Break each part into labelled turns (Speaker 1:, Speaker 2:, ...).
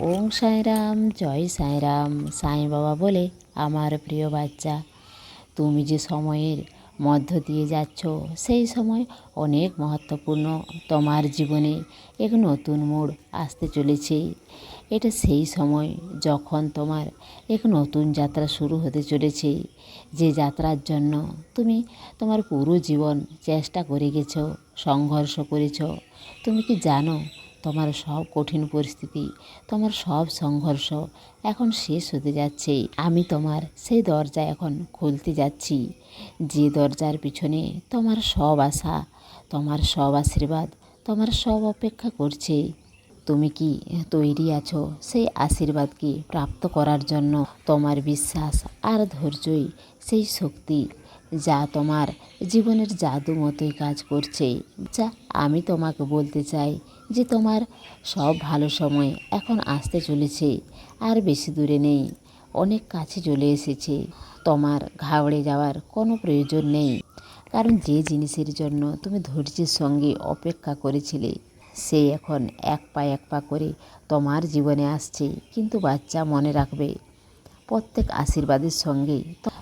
Speaker 1: ওং সাঁইরাম, জয় সাঁইরাম সাঁই বাবা বলে আমার প্রিয় বাচ্চা। তুমি যে সময়ের মধ্য দিয়ে যাচ্ছ, সেই সময় অনেক মহত্বপূর্ণ তোমার জীবনে এক নতুন মোড় আসতে চলেছে। এটা সেই সময় যখন তোমার এক নতুন যাত্রা শুরু হতে চলেছে। যে যাত্রার জন্য তুমি তোমার পুরো জীবন চেষ্টা করে গেছো, সংঘর্ষ করেছ। তুমি কি জানো তোমার সব কঠিন পরিস্থিতি, তোমার সব সংঘর্ষ এখন শেষ হতে যাচ্ছে। আমি তোমার সেই দরজা এখন খুলতে যাচ্ছি। যে দরজার পিছনে তোমার সব আশা, তোমার সব আশীর্বাদ, তোমার সব অপেক্ষা করছে। তুমি কি তৈরি আছো সেই আশীর্বাদকে প্রাপ্ত করার জন্য? তোমার বিশ্বাস আর ধৈর্যই সেই শক্তি যা তোমার জীবনের জাদু মতোই কাজ করছে। যা আমি তোমাকে বলতে চাই যে তোমার সব ভালো সময় এখন আসতে চলেছে, আর বেশি দূরে নেই। অনেক কাছে চলে এসেছে। তোমার ঘাবড়ে যাওয়ার কোনো প্রয়োজন নেই। কারণ যে জিনিসের জন্য তুমি ধৈর্যের সঙ্গে অপেক্ষা করেছিলে, সে এখন এক পা এক পা করে তোমার জীবনে আসছে। কিন্তু বাচ্চা মনে রাখবে, প্রত্যেক আশীর্বাদের সঙ্গে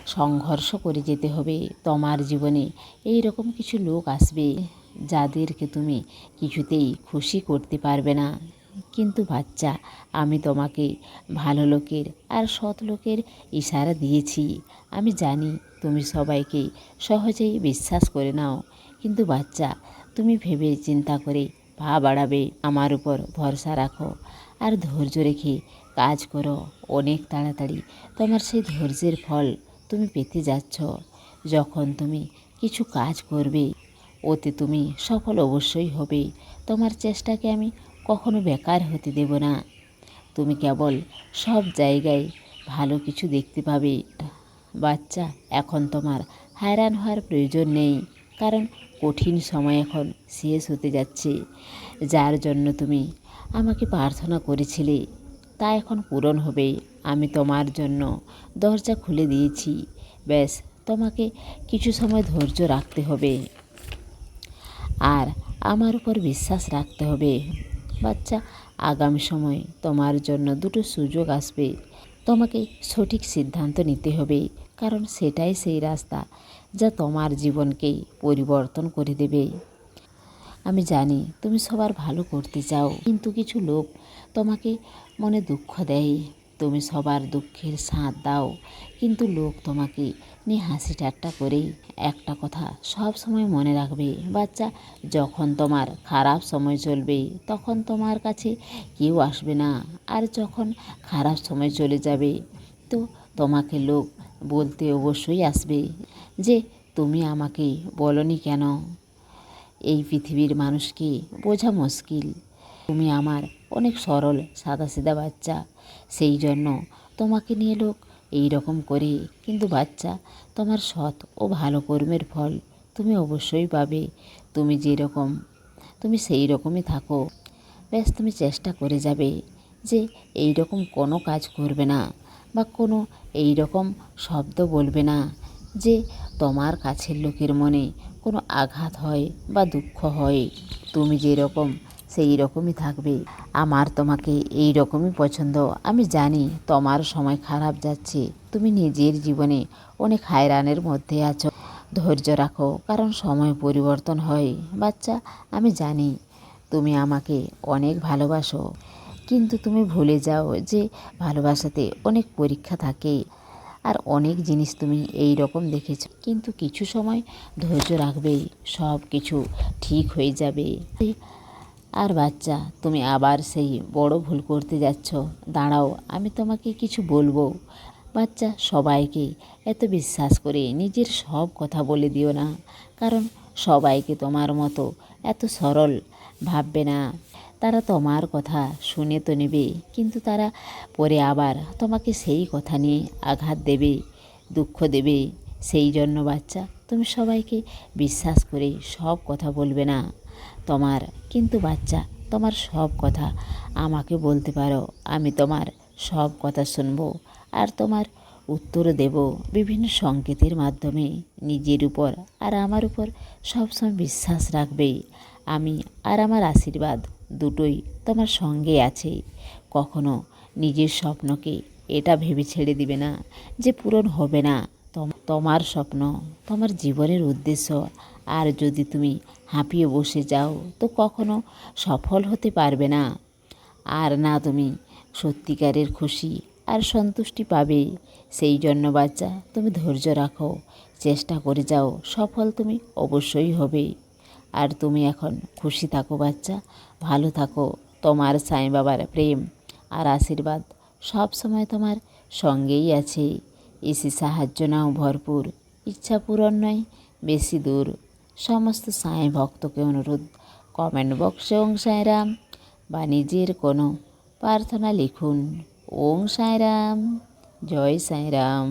Speaker 1: সংঘর্ষ করে যেতে হবে। তোমার জীবনে এই রকম কিছু লোক আসবে। যাদেরকে তুমি কিছুতেই খুশি করতে পারবে না। কিন্তু বাচ্চা, আমি তোমাকে ভালো লোকের আর সৎ লোকের ইশারা দিয়েছি। আমি জানি তুমি সবাইকে সহজেই বিশ্বাস করে নাও। কিন্তু বাচ্চা, তুমি ভেবে চিন্তা করে পা বাড়াবে। আমার উপর ভরসা রাখো আর ধৈর্য রেখে কাজ করো। অনেক তাড়াতাড়ি তোমার সেই ধৈর্যের ফল তুমি পেতে যাচ্ছ। যখন তুমি কিছু কাজ করবে ওতে তুমি সফল অবশ্যই হবে। তোমার চেষ্টাকে আমি কখনো বেকার হতে দেব না। তুমি কেবল সব জায়গায় ভালো কিছু দেখতে পাবে। বাচ্চা, এখন তোমার হায়রান হওয়ার প্রয়োজন নেই, কারণ কঠিন সময় এখন শেষ হতে যাচ্ছে। যার জন্য তুমি আমাকে প্রার্থনা করেছিলে, তা এখন পূরণ হবে। আমি তোমার জন্য দরজা খুলে দিয়েছি। ব্যাস, তোমাকে কিছু সময় ধৈর্য রাখতে হবে। আর আমার উপর বিশ্বাস রাখতে হবে। বাচ্চা, আগামী সময় তোমার জন্য দুটো সুযোগ আসবে। তোমাকে সঠিক সিদ্ধান্ত নিতে হবে, কারণ সেটাই সেই রাস্তা যা তোমার জীবনকে পরিবর্তন করে দেবে। আমি জানি তুমি সবার ভালো করতে চাও, কিন্তু কিছু লোক তোমাকে মনে দুঃখ দেয়। তুমি সবার দুঃখের সাঁত দাও। কিন্তু লোক তোমাকে নিয়ে হাসি ঠাট্টা করে একটা কথা সব সময় মনে রাখবে, বাচ্চা, যখন তোমার খারাপ সময় চলবে তখন তোমার কাছে কেউ আসবে না। আর যখন খারাপ সময় চলে যাবে, তো তোমাকে লোক বলতে অবশ্যই আসবে যে, তুমি আমাকে বলনি কেন? এই পৃথিবীর মানুষকে বোঝা মুশকিল। তুমি আমার অনেক সরল সাদা সাদাসিধা বাচ্চা। সেই জন্য তোমাকে নিয়ে লোক এই রকম করে, কিন্তু বাচ্চা, তোমার সৎ ও ভালো কর্মের ফল তুমি অবশ্যই পাবে। তুমি যেরকম, তুমি সেই রকমই থাকো। ব্যাস, তুমি চেষ্টা করে যাবে যে এই রকম কোনো কাজ করবে না বা কোনো এই রকম শব্দ বলবে না যে তোমার কাছের লোকের মনে কোনো আঘাত হয় বা দুঃখ হয়। তুমি যেরকম সেই রকমই থাকবে। আমার তোমাকে এই রকমই পছন্দ। আমি জানি তোমার সময় খারাপ যাচ্ছে। তুমি নিজের জীবনে অনেক হায়রানের মধ্যে আছো। ধৈর্য রাখো, কারণ সময় পরিবর্তন হয়। বাচ্চা, আমি জানি তুমি আমাকে অনেক ভালোবাসো। কিন্তু তুমি ভুলে যাও যে ভালোবাসাতে অনেক পরীক্ষা থাকে। আর অনেক জিনিস তুমি এই রকম দেখেছ। কিন্তু কিছু সময় ধৈর্য রাখবে সব কিছু ঠিক হয়ে যাবে। আর বাচ্চা, তুমি আবার সেই বড় ভুল করতে যাচ্ছ। দাঁড়াও, আমি তোমাকে কিছু বলব। বাচ্চা, সবাইকে এত বিশ্বাস করে নিজের সব কথা বলে দিও না। কারণ সবাইকে তোমার মতো এত সরল ভাববে না। তারা তোমার কথা শুনে তো নেবে, কিন্তু তারা পরে আবার তোমাকে সেই কথা নিয়ে আঘাত দেবে, দুঃখ দেবে। সেই জন্য বাচ্চা, তুমি সবাইকে বিশ্বাস করে সব কথা বলবে না। তোমার কিন্তু বাচ্চা, তোমার সব কথা। আমাকে বলতে পারো, আমি তোমার সব কথা শুনব আর তোমার উত্তর দেব বিভিন্ন সংকেতের মাধ্যমে নিজের উপর আর আমার উপর সবসময় বিশ্বাস রাখবে। আমি আর আমার আশীর্বাদ দুটোই তোমার সঙ্গে আছে। কখনো নিজের স্বপ্নকে এটা ভেবে ছেড়ে দিবে না যে পূরণ হবে না। তোমার স্বপ্ন, তোমার জীবনের উদ্দেশ্য আর যদি তুমি হাঁপিয়ে বসে যাও, তো কখনো সফল হতে পারবে না। আর না তুমি সত্যিকারের খুশি আর সন্তুষ্টি পাবে। সেই জন্য বাচ্চা, তুমি ধৈর্য রাখো, চেষ্টা করে যাও, সফল তুমি অবশ্যই হবে। আর তুমি এখন খুশি থাকো বাচ্চা, ভালো থাকো। তোমার সাই বাবার প্রেম আর আশীর্বাদ সব সময় তোমার সঙ্গেই আছে। এসে সাহায্য নাও ভরপুর, ইচ্ছা পূরণ নয়, বেশি দূর। সমস্ত সাঁই ভক্তকে অনুরোধ, কমেন্ট বক্সে ওং সাঁয়রাম বা নিজের কোনো প্রার্থনা লিখুন। ওং সাঁয়রাম জয় সাঁয়রাম